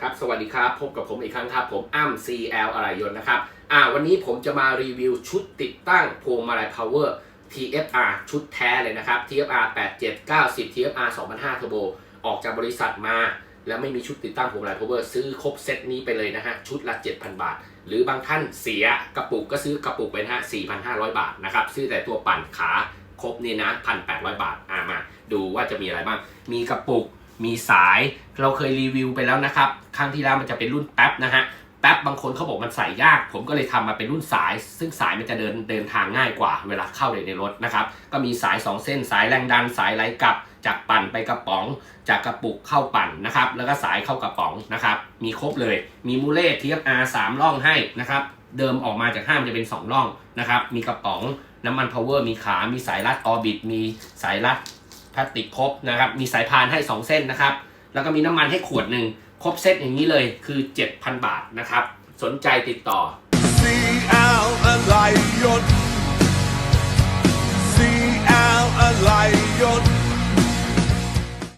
ครับสวัสดีครับ พบกับผมอีกครั้งครับ ผมอ้ำ CL อะไรยนนะครับอ่าวันนี้ผมจะมารีวิวชุดติดตั้งพวงมาลัย power TFR ชุดแท้เลยนะครับ TFR 8790 TFR 2005 Turbo ออกจากบริษัทมา แล้วไม่มีชุดติดตั้งพวงมาลัย power ซื้อครบเซตนี้ไปเลยนะฮะ ชุดละ 7,000 บาท หรือบางท่านเสียกระปุกก็ซื้อกระปุกไปนะฮะ4,500 บาทนะครับซื้อแต่ตัวปั่นขาครบนี่นะ1,800 บาทอ่ามาดูว่าจะมีอะไรบ้างมีกระปุก มีสายเราเคยรีวิวไปแล้วนะครับครั้งที่แล้วมันจะเป็นรุ่นแป๊บนะฮะแป๊บบางคนเขาบอกมันใส่ยาก ผมก็เลยทำมาเป็นรุ่นสาย ซึ่งสายมันจะเดินเดินทางง่ายกว่า เวลาเข้าในในรถนะครับ ก็มีสาย 2 เส้นสายแรงดันสายไหลกลับ จากปั่นไปกระป๋อง จากกระปุกเข้าปั่นนะครับ แล้วก็สายเข้ากระป๋องนะครับ มีครบเลย มีมูเล่ TFR 3ร่องให้นะครับ เดิมออกมาจากห้างมันจะเป็น 2 ร่องนะครับ มีกระป๋องน้ำมันพาวเวอร์มีขา มีสายรัดออร์บิท มีสายรัด พลาสติกครบนะครับ มีสายพานให้ 2 เส้นนะครับ แล้วก็มีน้ำมันให้ขวดหนึ่งครบเซตอย่างนี้เลยคือ 7,000 บาทนะครับ สนใจติดต่อ CL and life